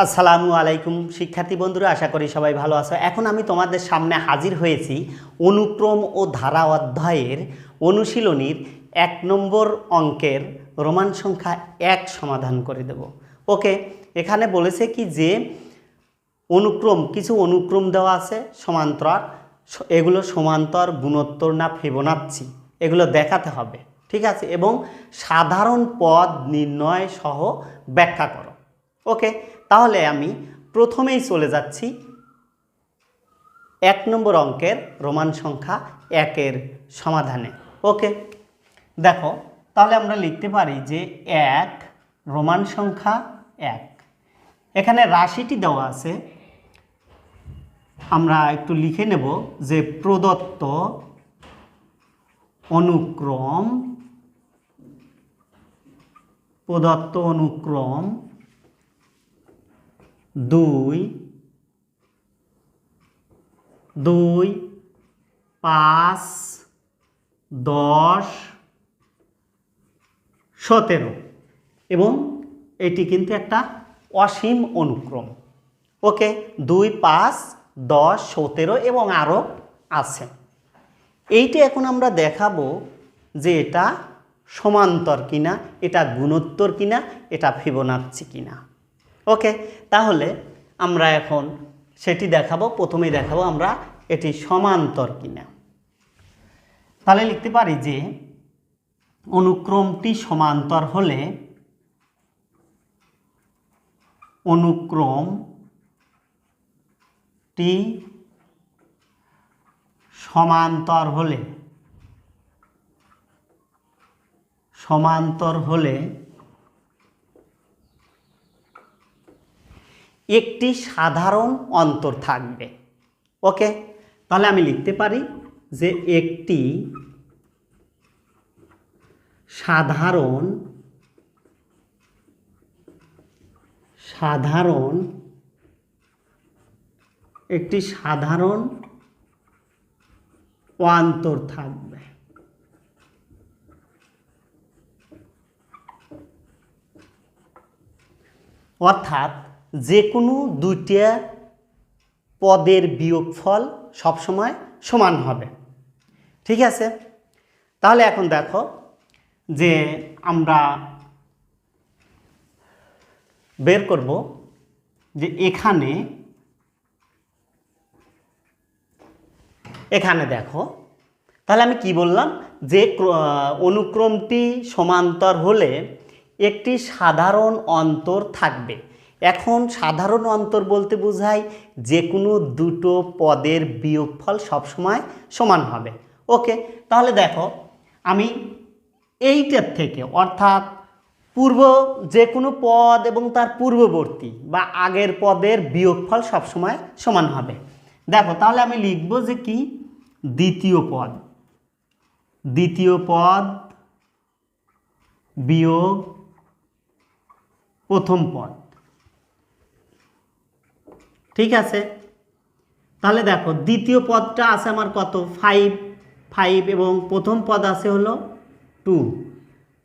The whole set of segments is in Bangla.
আসসালামু আলাইকুম। শিক্ষার্থী বন্ধুরা, আশা করি সবাই ভালো আছো। এখন আমি তোমাদের সামনে হাজির হয়েছি অনুক্রম ও ধারা অধ্যায়ের অনুশীলনীর এক নম্বর অঙ্কের রোমান সংখ্যা এক সমাধান করে দেব। ওকে, এখানে বলেছে কি যে অনুক্রম, কিছু অনুক্রম দেওয়া আছে, সমান্তরাল, স- এগুলো সমান্তর গুণোত্তর না ফিবোনাচ্ছি, এগুলো দেখাতে হবে, ঠিক আছে? এবং সাধারণ পদ নির্ণয় সহ ব্যাখ্যা করো। ওকে তাহলে আমি প্রথমেই চলে যাচ্ছি এক নম্বর অঙ্কের রোমান সংখ্যা একের সমাধানে। ওকে? দেখো, তাহলে আমরা লিখতে পারি যে এক, রোমান সংখ্যা এক। এখানে রাশিটি দেওয়া আছে। আমরা একটু লিখে নেব যে প্রদত্ত অনুক্রম প্রদত্ত অনুক্রম দুই দুই, পাঁচ, দশ, সতেরো। এবং এটি কিন্তু একটা অসীম অনুক্রম। ওকে, দুই, পাঁচ, দশ, সতেরো এবং আরও আছে। এইটা এখন আমরা দেখাবো যে এটা সমান্তর কিনা, এটা গুণোত্তর কিনা, এটা ফিবোনাচ্ছি কিনা। ওকে, তাহলে আমরা এখন সেটি দেখাবো, প্রথমেই দেখাবো আমরা এটি সমান্তর কিনা। তাহলে লিখতে পারি যে অনুক্রমটি সমান্তর হলে অনুক্রমটি সমান্তর হলে সমান্তর হলে একটি সাধারণ অন্তর থাকবে। ওকে? তাহলে আমি লিখতে পারি যে একটি সাধারণ সাধারণ, একটি সাধারণ অন্তর থাকবে। অর্থাৎ যে কোনো দুইটা পদের বিয়োগফল সবসময় সমান হবে। ঠিক আছে? তাহলে এখন দেখো যে আমরা বের করব যে এখানে এখানে দেখো, তাহলে আমি কি বললাম? যে ক্র- অনুক্রমটি সমান্তর হলে একটি সাধারণ অন্তর থাকবে। এখন সাধারণ অন্তর বলতে বোঝায় যে কোনো দুটো পদের বিয়োগফল সবসময় সমান হবে। ওকে, তাহলে দেখো, আমি এইটার থেকে, অর্থাৎ পূর্ব যে কোনো পদ এবং তার পূর্ববর্তী বা আগের পদের বিয়োগফল সবসময় সমান হবে। দেখো, তাহলে আমি লিখব যে কি? দ্বিতীয় পদ। দ্বিতীয় পদ বিয়োগ প্রথম পদ। ঠিক আছে? তাহলে দেখো, দ্বিতীয় পদটা আছে আমার কত? ফাইভ ফাইভ এবং প্রথম পদ আছে হলো টু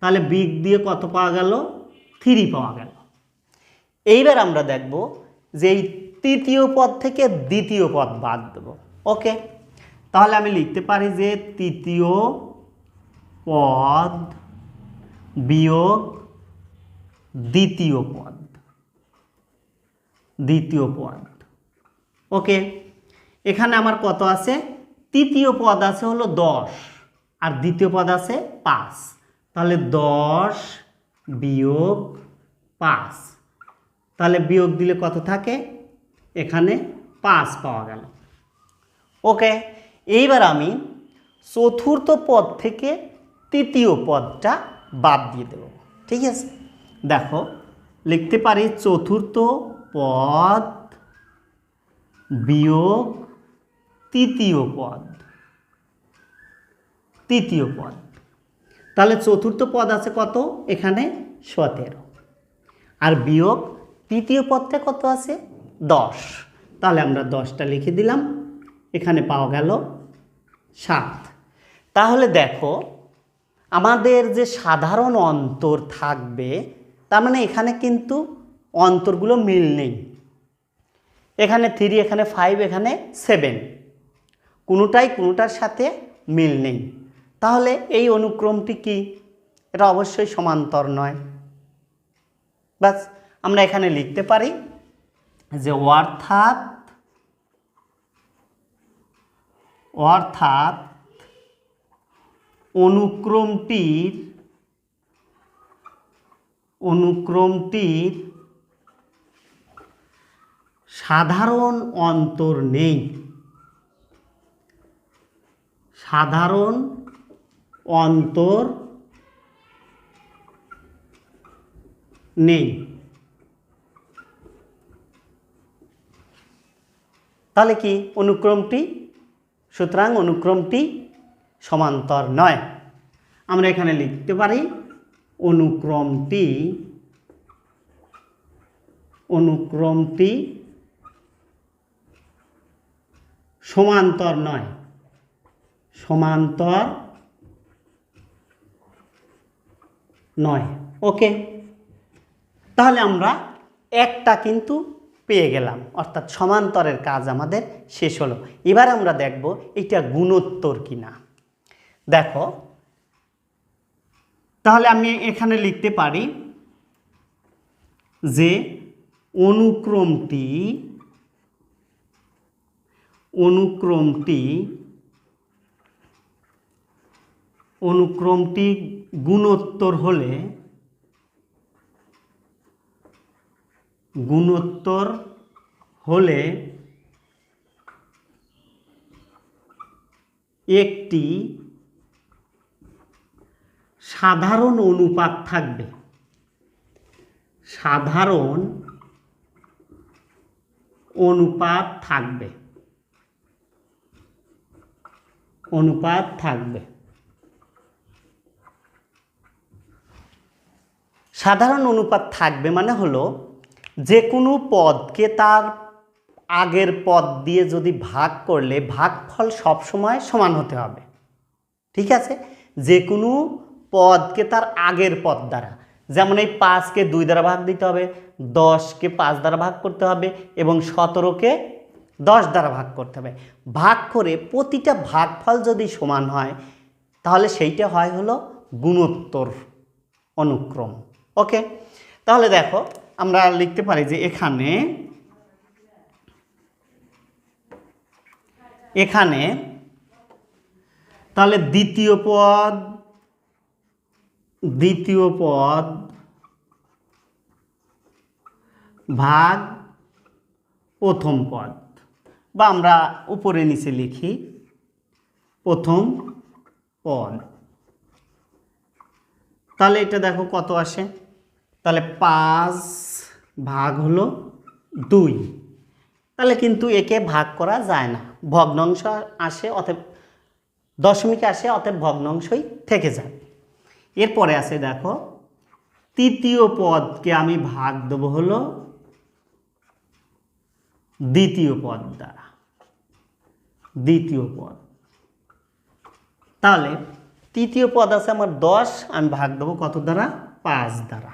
তাহলে বিগ দিয়ে কত পাওয়া গেল? থ্রি পাওয়া গেল। এইবার আমরা দেখব যে এই তৃতীয় পদ থেকে দ্বিতীয় পদ বাদ দেব। ওকে তাহলে আমি লিখতে পারি যে তৃতীয় পদ বিয়োগ দ্বিতীয় পদ। দ্বিতীয় পদ। ওকে? এখানে আমার কত আছে? তৃতীয় পদ আছে হলো দশ, আর দ্বিতীয় পদ আছে পাঁচ। তাহলে দশ বিয়োগ পাঁচ। তাহলে বিয়োগ দিলে কত থাকে? এখানে পাঁচ পাওয়া গেল। ওকে, এইবার আমি চতুর্থ পদ থেকে তৃতীয় পদটা বাদ দিয়ে দেব। ঠিক আছে? দেখো, লিখতে পারি চতুর্থ পদ বিয়োগ তৃতীয় পদ। তৃতীয় পদ। তাহলে চতুর্থ পদ আছে কত? এখানে সতেরো। আর বিয়োগ তৃতীয় পদটা কত আছে? দশ। তাহলে আমরা দশটা লিখে দিলাম। এখানে পাওয়া গেল সাত। তাহলে দেখো, আমাদের যে সাধারণ অন্তর থাকবে, তার মানে এখানে কিন্তু অন্তরগুলো মিল নেই। এখানে থ্রি এখানে ফাইভ এখানে সেভেন কোনোটাই কোনোটার সাথে মিল নেই। তাহলে এই অনুক্রমটি কি? এটা অবশ্যই সমান্তর নয়। বাস আমরা এখানে লিখতে পারি যে অর্থাৎ অর্থাৎ অনুক্রমটির অনুক্রমটির সাধারণ অন্তর নেই। সাধারণ অন্তর নেই। তাহলে কি অনুক্রমটি? সুতরাং অনুক্রমটি সমান্তর নয়। আমরা এখানে লিখতে পারি অনুক্রমটি অনুক্রমটি সমান্তর নয়। সমান্তর নয়। ওকে? তাহলে আমরা একটা কিন্তু পেয়ে গেলাম। অর্থাৎ সমান্তরের কাজ আমাদের শেষ হলো। এবার আমরা দেখব এটা গুণোত্তর কিনা। দেখো, তাহলে আমি এখানে লিখতে পারি যে অনুক্রমটি অনুক্রমটি অনুক্রমটি গুণোত্তর হলে গুণোত্তর হলে একটি সাধারণ অনুপাত থাকবে। সাধারণ অনুপাত থাকবে। অনুপাত থাকবে। সাধারণ অনুপাত থাকবে মানে হলো যে কোনো পদকে তার আগের পদ দিয়ে যদি ভাগ করলে ভাগফল সবসময় সমান হতে হবে। ঠিক আছে? যে কোনো পদকে তার আগের পদ দ্বারা। যেমন এই পাঁচকে দুই দ্বারা ভাগ দিতে হবে, দশকে পাঁচ দ্বারা ভাগ করতে হবে এবং সতেরোকে দশ দ্বারা ভাগ করতে হবে। ভাগ করে প্রতিটা ভাগফল যদি সমান হয়, তাহলে সেইটা হয় হলো গুণোত্তর অনুক্রম। ওকে? তাহলে দেখো, আমরা লিখতে পারি যে এখানে এখানে, তাহলে দ্বিতীয় পদ দ্বিতীয় পদ ভাগ প্রথম পদ। বা আমরা উপরে নিচে লিখি প্রথম পদ। তাহলে এটা দেখো কত আসে? তাহলে পাঁচ ভাগ হলো দুই। তাহলে কিন্তু একে ভাগ করা যায় না। ভগ্নাংশ আসে অতএব দশমিক আসে, অতএব ভগ্নাংশই থেকে যায়। এরপরে আছে দেখো, তৃতীয় পদকে আমি ভাগ দেবো হলো দ্বিতীয় পদ দ্বারা। দ্বিতীয় পদ। তাহলে তৃতীয় পদ আছে আমার দশ, আমি ভাগ দেবো কত দ্বারা? পাঁচ দ্বারা।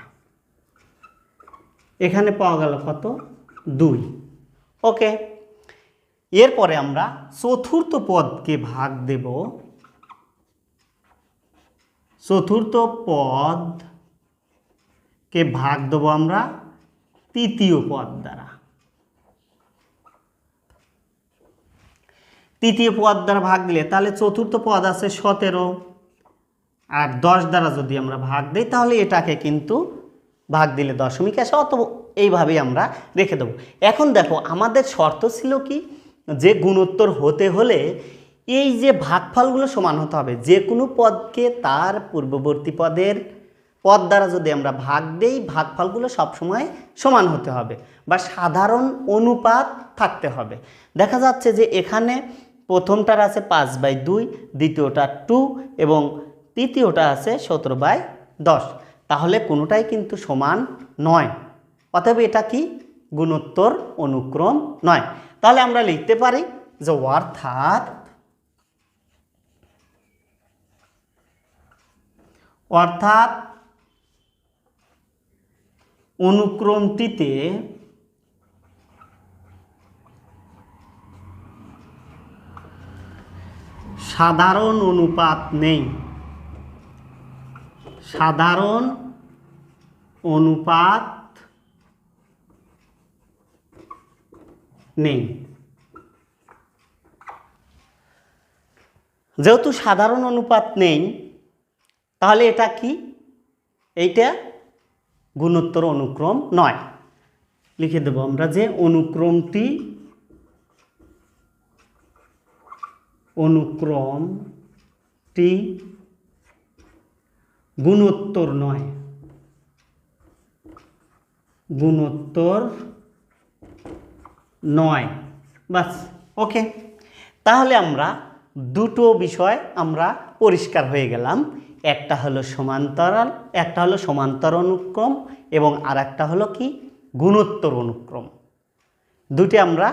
এখানে পাওয়া গেল কত? দুই। ওকে। এরপরে আমরা চতুর্থ পদকে ভাগ দেব। চতুর্থ পদকে ভাগ দেবো আমরা তৃতীয় পদ দ্বারা। তৃতীয় পদ দ্বারা ভাগ দিলে, তাহলে চতুর্থ পদ আছে সতেরো। আর দশ দ্বারা যদি আমরা ভাগ দিই, তাহলে এটাকে কিন্তু ভাগ দিলে দশমিক আসে অত এইভাবেই আমরা রেখে দেবো। এখন দেখো, আমাদের শর্ত ছিল কি? যে গুণোত্তর হতে হলে এই যে ভাগফলগুলো সমান হতে হবে, যে কোনো পদকে তার পূর্ববর্তী পদের পদ দ্বারা যদি আমরা ভাগ দেই, ভাগফলগুলো সবসময় সমান হতে হবে বা সাধারণ অনুপাত থাকতে হবে। দেখা যাচ্ছে যে এখানে প্রথমটার আছে পাঁচ বাই দুই, দ্বিতীয়টা টু এবং তৃতীয়টা আছে সতেরো বাই দশ। তাহলে কোনোটাই কিন্তু সমান নয়। অতএব এটা কি? গুণোত্তর অনুক্রম নয়। তাহলে আমরা লিখতে পারি যে অর্থাৎ অর্থাৎ অনুক্রমটিতে সাধারণ অনুপাত নেই। সাধারণ অনুপাত নেই। যেহেতু সাধারণ অনুপাত নেই, তাহলে এটা কি? এইটা গুণোত্তর অনুক্রম নয়। লিখে দেব আমরা যে অনুক্রমটি অনুক্রমটি গুণোত্তর নয়। গুণোত্তর নয়। বাস, ওকে। তাহলে আমরা দুটো বিষয় আমরা পরিষ্কার হয়ে গেলাম। একটা হলো সমান্তরাল, একটা হলো সমান্তর অনুক্রম এবং আর একটা হলো কি? গুণোত্তর অনুক্রম। দুটি আমরা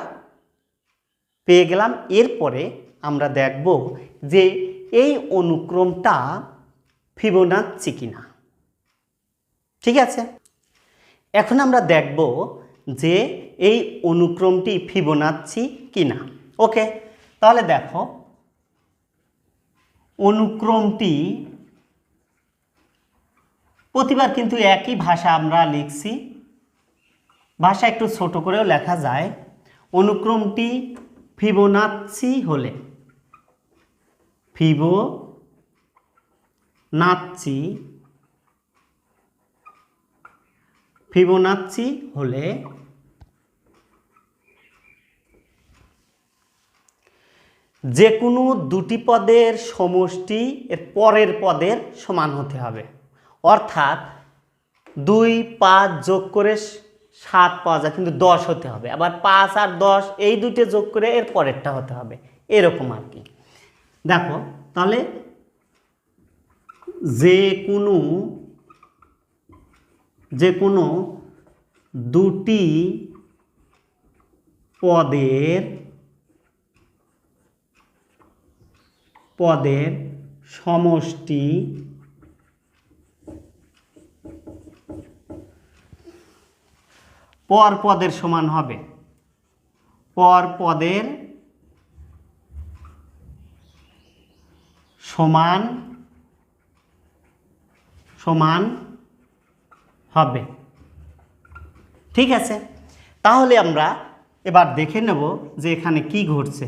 পেয়ে গেলাম। এরপরে আমরা দেখব যে এই অনুক্রমটা ফিবোনাচ্ছি কিনা। ঠিক আছে? এখন আমরা দেখব যে এই অনুক্রমটি ফিবোনাচ্ছি কিনা। ওকে, তাহলে দেখো, অনুক্রমটি প্রতিবার কিন্তু একই ভাষা আমরা লিখছি। ভাষা একটু ছোট করেও লেখা যায়। অনুক্রমটি ফিবোনাচ্ছি হলে ফিবো নাচ্ছি ফিবোনাচ্ছি হলে যে কোনো দুটি পদের সমষ্টি এর পরের পদের সমান হতে হবে। অর্থাৎ দুই, পাঁচ যোগ করে সাত পাওয়া যায় কিন্তু দশ হতে হবে। আবার পাঁচ আর দশ এই দুটো যোগ করে এর পরেরটা হতে হবে। এরকম আর কি। দেখো, তাহলে যে কোনো যে কোনো দুটি পদের পদের সমষ্টি পর পদের সমান হবে। পর পদের সমান সমান হবে। ঠিক আছে? তাহলে আমরা এবার দেখে নেব যে এখানে কি ঘটছে।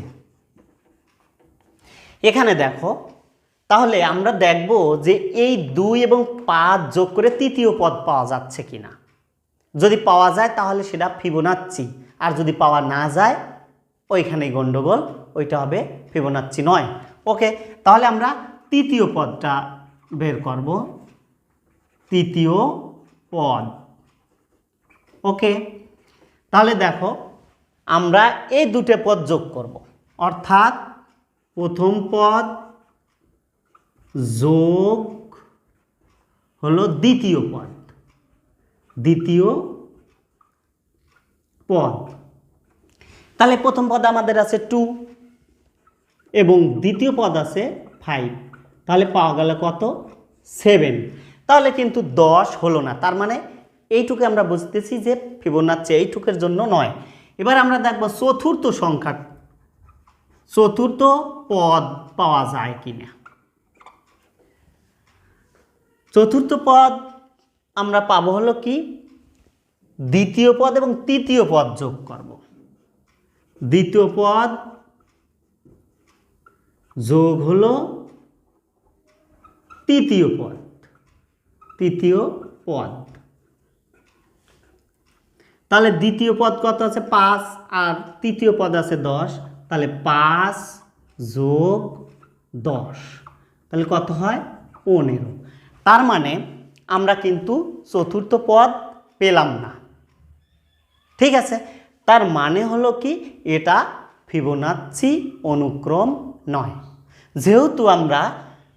এখানে দেখো, তাহলে আমরা দেখব যে এই দুই এবং পাঁচ যোগ করে তৃতীয় পদ পাওয়া যাচ্ছে কিনা। যদি পাওয়া যায় তাহলে সেটা ফিবোনাচ্ছি আর যদি পাওয়া না যায়, ওইখানেই গণ্ডগোল ওইটা হবে ফিবোনাচ্ছি নয়। ওকে তাহলে আমরা তৃতীয় পদটা বের করব। তৃতীয় পদ। ওকে তাহলে দেখো, আমরা এই দুটো পদ যোগ করব। অর্থাৎ প্রথম পদ যোগ হলো দ্বিতীয় পদ। দ্বিতীয় পদ। তাহলে প্রথম পদ আমাদের আছে টু এবং দ্বিতীয় পদ আছে ফাইভ তাহলে পাওয়া গেল কত? সেভেন তাহলে কিন্তু দশ হলো না। তার মানে এইটুকু আমরা বুঝতেছি যে ফিবোনাচ্ছি এইটুকের জন্য নয়। এবার আমরা দেখব চতুর্থ সংখ্যা। চতুর্থ পদ পাওয়া যায় কিনা। চতুর্থ পদ আমরা পাবো হলো কি? দ্বিতীয় পদ এবং তৃতীয় পদ যোগ করব। দ্বিতীয় পদ যোগ হলো তৃতীয় পদ। তৃতীয় পদ। তাহলে দ্বিতীয় পদ কত আছে? পাঁচ। আর তৃতীয় পদ আছে দশ। তাহলে পাঁচ যোগ দশ। তাহলে কত হয়? পনেরো। তার মানে আমরা কিন্তু চতুর্থ পদ পেলাম না। ঠিক আছে? তার মানে হলো কি? এটা ফিবোনাচ্ছি অনুক্রম নয়। যেহেতু আমরা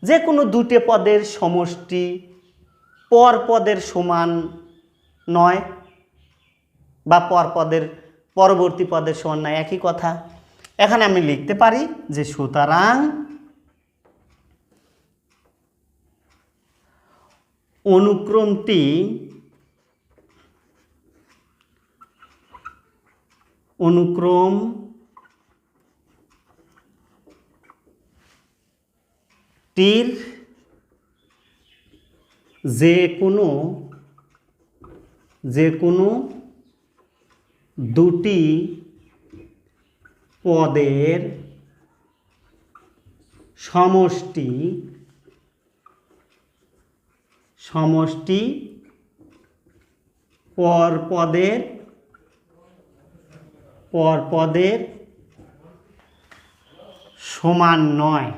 যে কোনো দুটি পদের সমষ্টি পর পদের সমান নয় বা পর পদের, পরবর্তী পদের সমান নয়, একই কথা। এখানে আমি লিখতে পারি যে সুতরাং অনুক্রমটি অনুক্রম টির যে কোনো যে কোনো দুটি পদের সমষ্টি সমষ্টি পর পদের পর পদের সমান নয়।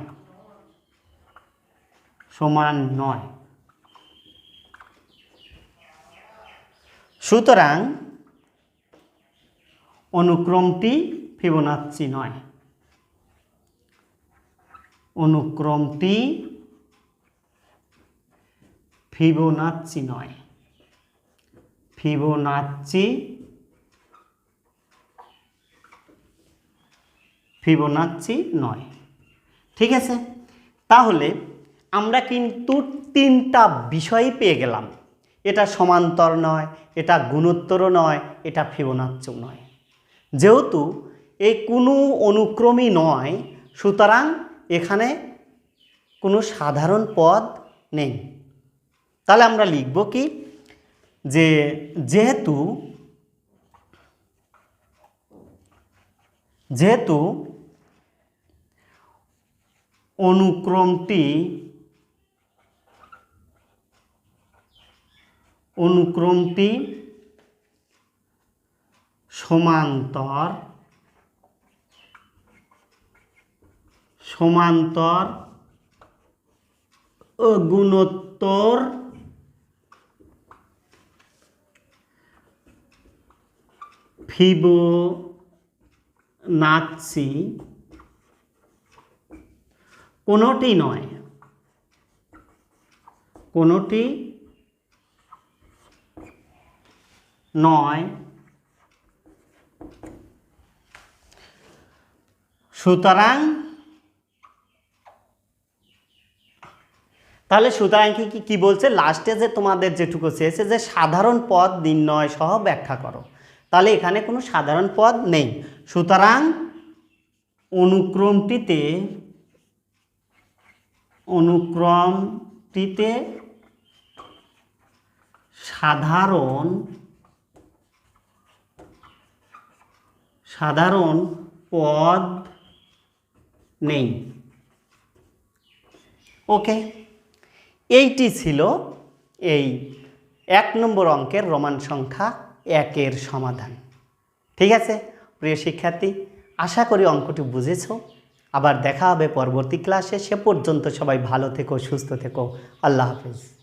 সমান নয়। সুতরাং অনুক্রমটি ফিবোনাচ্চি নয়। অনুক্রমটি ফিবোনাচ্চি নয়। ফিবোনাচ্চি ফিবোনাচ্চি নয়। ঠিক আছে? তাহলে আমরা কিন্তু তিনটা বিষয় পেয়ে গেলাম। এটা সমান্তর নয়, এটা গুণোত্তরও নয়, এটা ফিবোনাচ্চিও নয়। যেহেতু এই কোনো অনুক্রমই নয়, সুতরাং এখানে কোনো সাধারণ পদ নেই। তাহলে আমরা লিখব কি? যে যেহেতু যেহেতু অনুক্রমটি অনুক্রমটি সমান্তর সমান্তর ও গুণোত্তর ফিবোনাচ্চি কোনোটি নয় কোনোটি নয়। সুতরাং, তাহলে সুতরাং কি, কি- বলছে? লাস্টে যে তোমাদের যেটুকু চেয়েছে যে সাধারণ পদ নির্ণয় সহ ব্যাখ্যা করো। তাহলে এখানে কোনো সাধারণ পদ নেই। সুতরাং, অনুক্রমটিতে অনুক্রমটিতে সাধারণ সাধারণ পদ নেই। ওকে, এইটি ছিল এই এক নম্বর অঙ্কের রোমান সংখ্যা একের সমাধান। ঠিক আছে, প্রিয় শিক্ষার্থী, আশা করি অঙ্কটি বুঝেছ। আবার দেখা হবে পরবর্তী ক্লাসে। সে পর্যন্ত সবাই ভালো থেকো, সুস্থ থেকো। আল্লাহ হাফিজ।